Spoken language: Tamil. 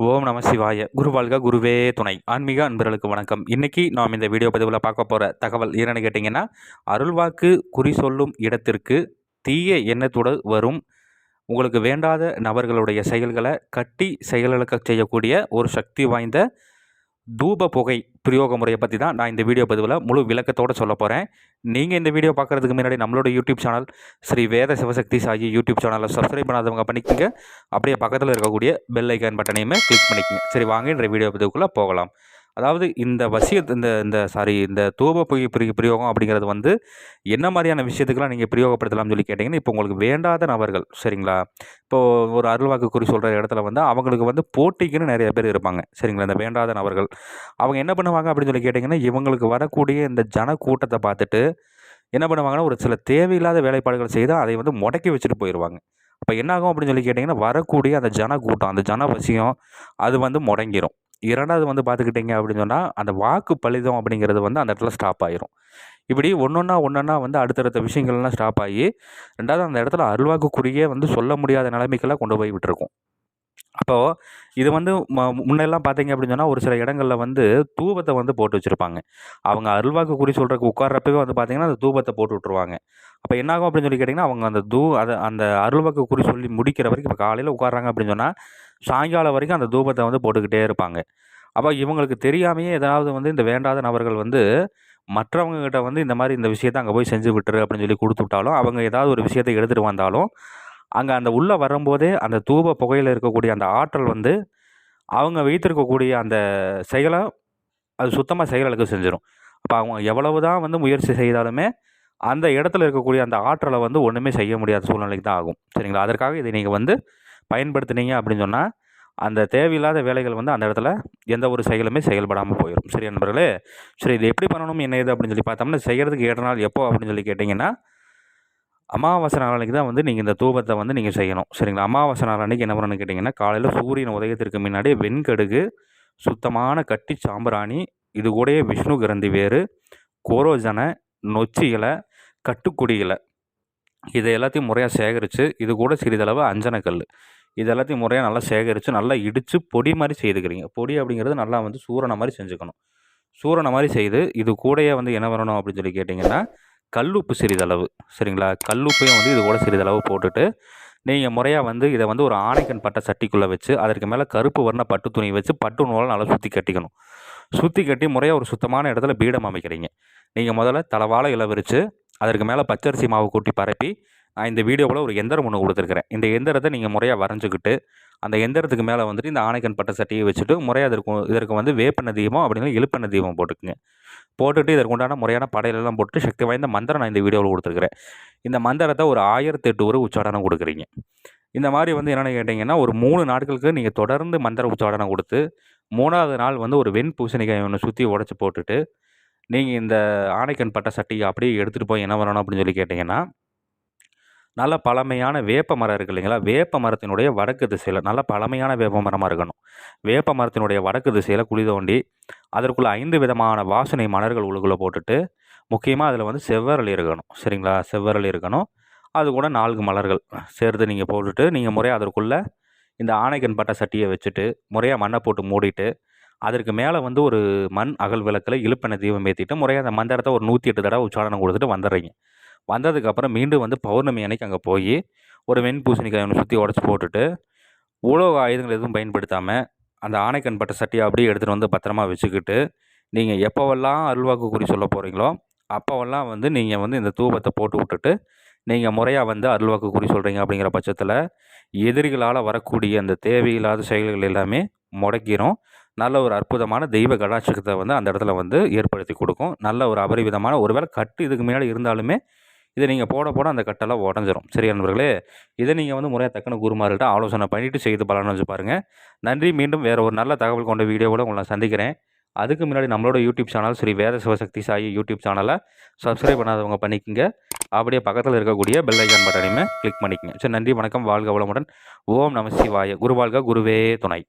ஓம் நம சிவாய. குருவாழ்க குருவே துணை. ஆன்மீக அன்பர்களுக்கு வணக்கம். இன்னைக்கு நாம் இந்த வீடியோ பதிவில் பார்க்க போகிற தகவல் என்னென்னு கேட்டிங்கன்னா அருள்வாக்கு குறி சொல்லும் இடத்திற்கு தீய எண்ணத்தோடு வரும் உங்களுக்கு வேண்டாத நபர்களுடைய செயல்களை கட்டி செயலிழக்க செய்யக்கூடிய ஒரு சக்தி வாய்ந்த தூப புகை பிரயோக முறையை பற்றி தான் நான் இந்த வீடியோ பதிவில் முழு விளக்கத்தோடு சொல்ல போகிறேன் நீங்கள் இந்த வீடியோ பார்க்குறதுக்கு முன்னாடி நம்மளோட YouTube channel Sri Veda Sivasakthi Sai YouTube சேனலை சப்ஸ்கிரைப் பண்ணாதவங்க பண்ணிக்கோங்க. அப்படியே பக்கத்தில் இருக்கக்கூடிய பெல் ஐக்கான் பட்டனையுமே கிளிக் பண்ணிக்கோங்க. சரி வாங்க இன்றைய வீடியோ பதிவுக்குள்ளே போகலாம். அதாவது இந்த வசிய இந்த இந்த சாரி இந்த தூப பொய் பிரி பிரயோகம் அப்படிங்கிறது வந்து என்ன மாதிரியான விஷயத்துக்கெல்லாம் நீங்கள் பிரயோகப்படுத்தலாம்னு சொல்லி கேட்டிங்கன்னா இப்போ உங்களுக்கு வேண்டாத நபர்கள் சரிங்களா? இப்போது ஒரு அருள்வாக்கு குறி சொல்கிற இடத்துல வந்து அவங்களுக்கு வந்து போட்டிக்குன்னு நிறைய பேர் இருப்பாங்க சரிங்களா? இந்த வேண்டாத நபர்கள். அவங்க என்ன பண்ணுவாங்க அப்படின்னு சொல்லி கேட்டிங்கன்னா இவங்களுக்கு வரக்கூடிய இந்த ஜன கூட்டத்தை பார்த்துட்டு என்ன பண்ணுவாங்கன்னா ஒரு சில தேவையில்லாத வேலைப்பாடுகள் செய்து அதை வந்து முடக்கி வச்சுட்டு போயிடுவாங்க அப்போ என்னாகும் அப்படின்னு சொல்லி கேட்டிங்கன்னா வரக்கூடிய அந்த ஜன கூட்டம் அந்த ஜன வசியம் அது வந்து முடங்கிரும். இரண்டாவது வந்து பார்த்துக்கிட்டிங்க அப்படின்னு சொன்னால் அந்த வாக்கு பலிதம் அப்படிங்கிறது வந்து அந்த இடத்துல ஸ்டாப் ஆயிரும். இப்படி ஒன்றொன்னா ஒன்றொன்னா வந்து அடுத்தடுத்த விஷயங்கள்லாம் ஸ்டாப் ஆகி ரெண்டாவது அந்த இடத்துல அருள்வாக்குக்குரிய வந்து சொல்ல முடியாத நிலைமைக்கெல்லாம் கொண்டு போய் விட்டுருக்கும். அப்போது இது வந்து முன்னெல்லாம் பார்த்தீங்க அப்படின்னு சொன்னால் ஒரு சில இடங்களில் வந்து தூபத்தை வந்து போட்டு வச்சுருப்பாங்க. அவங்க அருள்வாக்கு குறி சொல்கிறக்கு உட்கார்றப்பவே வந்து பார்த்திங்கன்னா அந்த தூபத்தை போட்டு விட்ருவாங்க அப்போ என்னாகும் அப்படின்னு சொல்லி கேட்டிங்கன்னா அவங்க அந்த தூ அதை அந்த அருள்வாக்கு குறி சொல்லி முடிக்கிற வரைக்கும் இப்போ காலையில் உட்காராங்க அப்படின்னு சொன்னால் சாயங்காலம் வரைக்கும் அந்த தூபத்தை வந்து போட்டுக்கிட்டே இருப்பாங்க. அப்போ இவங்களுக்கு தெரியாமையே ஏதாவது வந்து இந்த வேண்டாத நபர்கள் வந்து மற்றவங்ககிட்ட வந்து இந்த மாதிரி இந்த விஷயத்தை அங்கே போய் செஞ்சு விட்டுரு அப்படின்னு சொல்லி கொடுத்து விட்டாலும் அவங்க ஏதாவது ஒரு விஷயத்தை எடுத்துகிட்டு வந்தாலும் அங்கே அந்த உள்ளே வரும்போதே அந்த தூப புகையில் இருக்கக்கூடிய அந்த ஆற்றல் வந்து அவங்க வைத்திருக்கக்கூடிய அந்த செயலை அது சுத்தமாக செயலுக்கு செஞ்சிடும் அப்போ அவங்க எவ்வளவு தான் வந்து முயற்சி செய்தாலுமே அந்த இடத்துல இருக்கக்கூடிய அந்த ஆற்றலை வந்து ஒன்றுமே செய்ய முடியாத சூழ்நிலைக்கு தான் ஆகும். சரிங்களா? அதற்காக இதை நீங்கள் வந்து பயன்படுத்துனீங்க அப்படின்னு சொன்னால் அந்த தேவையில்லாத வேலைகள் வந்து அந்த இடத்துல எந்த ஒரு செயலுமே செயல்படாமல் போயிடும் சரி நண்பர்களே? சரி இது எப்படி பண்ணணும் என்ன இது அப்படின்னு சொல்லி பார்த்தோம்னா செய்கிறதுக்கு ஏற்ற நாள் எப்போ அப்படின்னு சொல்லி கேட்டிங்கன்னா அமாவாசை நாளைக்கு தான் வந்து நீங்கள் இந்த தூபத்தை வந்து நீங்கள் செய்யணும். சரிங்களா? அமாவாசை நாளன்னைக்கு என்ன பண்ணணும்னு கேட்டிங்கன்னா காலையில் சூரியன் உதயத்திற்கு முன்னாடி வெண்கடுகு சுத்தமான கட்டி சாம்பிராணி இது கூடயே விஷ்ணு கிரந்தி வேறு கோரோஜனை நொச்சி இலை கட்டுக்குடி இலை. இதை எல்லாத்தையும் முறையாக சேகரித்து இது கூட சிறிதளவு அஞ்சனக்கல் இது எல்லாத்தையும் முறையாக நல்லா சேகரித்து நல்லா இடித்து பொடி மாதிரி செய்துக்கிறீங்க. பொடி அப்படிங்கிறது நல்லா வந்து சூரணை மாதிரி செஞ்சுக்கணும். சூரணை மாதிரி செய்து இது கூடயே வந்து என்ன வரணும் அப்படின்னு சொல்லி கேட்டிங்கன்னா கல்லுப்பு சிறிதளவு சரிங்களா? கல்லுப்பையும் வந்து இது கூட சிறிதளவு போட்டுட்டு நீங்கள் முறையாக வந்து இதை வந்து ஒரு ஆணைக்கன் பட்டை சட்டிக்குள்ளே வச்சு அதற்கு மேலே கருப்பு வர்ண பட்டு துணி வச்சு பட்டு நூலை நல்லா சுற்றி கட்டிக்கணும். சுற்றி கட்டி முறையாக ஒரு சுத்தமான இடத்துல பீடம் அமைக்கிறீங்க. நீங்கள் முதல்ல தலைவாழை இலை விரித்து அதற்கு மேலே பச்சரிசி மாவு கூட்டி பரப்பி நான் இந்த வீடியோவில் ஒரு எந்திரம் ஒன்று கொடுத்துருக்குறேன். இந்த எந்திரத்தை நீங்கள் முறையாக வரைஞ்சிக்கிட்டு அந்த எந்திரத்துக்கு மேலே வந்துட்டு இந்த ஆணைக்கன் பட்ட சட்டியை வச்சுட்டு முறையாக இதற்கு இதற்கு வந்து வேப்பெண்ண தீபம் அப்படின்னா இழுப்பெண்ண தீபம் போட்டுக்குங்க. போட்டுட்டு இதற்கு உண்டான முறையான படையிலெல்லாம் போட்டு சக்தி வாய்ந்த மந்திரம் நான் இந்த வீடியோவில் கொடுத்துருக்குறேன். இந்த மந்திரத்தை ஒரு ஆயிரத்தி எட்டு ஒரு உச்சாடனம் கொடுக்குறீங்க. இந்த மாதிரி வந்து என்னென்னு கேட்டிங்கன்னா ஒரு மூணு நாட்களுக்கு நீங்கள் தொடர்ந்து மந்திர உச்சாடனம் கொடுத்து மூணாவது நாள் வந்து ஒரு வெண் பூசணிக்காய் ஒன்று சுற்றி உடச்சி போட்டுட்டு நீங்கள் இந்த ஆணைக்கன் பட்ட சட்டியை அப்படியே எடுத்துகிட்டு போய் என்ன பண்ணணும் அப்படின்னு சொல்லி கேட்டிங்கன்னா நல்ல பழமையான வேப்ப மரம் இருக்குது இல்லைங்களா? வேப்ப மரத்தினுடைய வடக்கு திசையில் நல்ல பழமையான வேப்ப மரமாக இருக்கணும். வேப்ப மரத்தினுடைய வடக்கு திசையில் குழி தோண்டி அதற்குள்ளே ஐந்து விதமான வாசனை மலர்கள் உள்ளுக்குள்ளே போட்டுட்டு முக்கியமாக அதில் வந்து செவ்வரளி இருக்கணும். சரிங்களா? செவ்வரளி இருக்கணும். அது கூட நான்கு மலர்கள் சேர்த்து நீங்கள் போட்டுட்டு நீங்கள் முறையாக அதற்குள்ளே இந்த ஆணைக்கன் பட்ட சட்டியை வச்சுட்டு முறையாக மண்ணை போட்டு மூடிட்டு அதற்கு மேலே வந்து ஒரு மண் அகல் விளக்கில் இழுப்பெண்ணெய் தீபம் ஏற்றிட்டு முறையாக அந்த மந்திரத்தை ஒரு நூற்றி எட்டு தடவை உச்சாரணம் கொடுத்துட்டு வந்துடுறீங்க. வந்ததுக்கப்புறம் மீண்டும் வந்து பௌர்ணமி அன்னைக்கு அங்கே போய் ஒரு வெண் பூசணிக்காய் ஒன்று சுற்றி உடச்சி போட்டுட்டு உலோக ஆயுதங்கள் எதுவும் பயன்படுத்தாமல் அந்த ஆணைக்கண் பட்ட சட்டியை அப்படியே எடுத்துகிட்டு வந்து பத்திரமா வச்சுக்கிட்டு நீங்கள் எப்போவெல்லாம் அருள்வாக்கு குறி சொல்ல போகிறீங்களோ அப்போவெல்லாம் வந்து நீங்கள் வந்து இந்த தூபத்தை போட்டு விட்டுட்டு நீங்கள் முறையாக வந்து அருள்வாக்கு குறி சொல்கிறீங்க அப்படிங்கிற பட்சத்தில் எதிரிகளால் வரக்கூடிய அந்த தேவையில்லாத செயல்கள் எல்லாமே முடக்கிடும் நல்ல ஒரு அற்புதமான தெய்வ கடாட்சத்தை வந்து அந்த இடத்துல வந்து ஏற்படுத்தி கொடுக்கும். நல்ல ஒரு அபரிவிதமான ஒருவேளை கட்டு இதுக்கு முன்னாடி இருந்தாலுமே இதை நீங்கள் போட போட அந்த கட்டெல்லாம் உடஞ்சிரும். சரி நண்பர்களே? இதை நீங்கள் வந்து முறையாக தக்கன குருமார்கிட்ட ஆலோசனை பண்ணிவிட்டு செய்து பலன் வச்சு பாருங்கள் நன்றி. மீண்டும் வேறு ஒரு நல்ல தகவல் கொண்ட வீடியோவோட உங்களை சந்திக்கிறேன். அதுக்கு முன்னாடி நம்மளோட YouTube channel Sri Veda Sivasakthi Sai YouTube சேனலை சப்ஸ்கிரைப் பண்ணாதவங்க பண்ணிக்கோங்க. அப்படியே பக்கத்தில் இருக்கக்கூடிய பெல் ஐக்கான் பட்டனையுமே கிளிக் பண்ணிக்கோங்க. சரி நன்றி வணக்கம். வாழ்க வளமுடன். ஓம் நம சிவாய. குருவாழ்க குருவே துணை.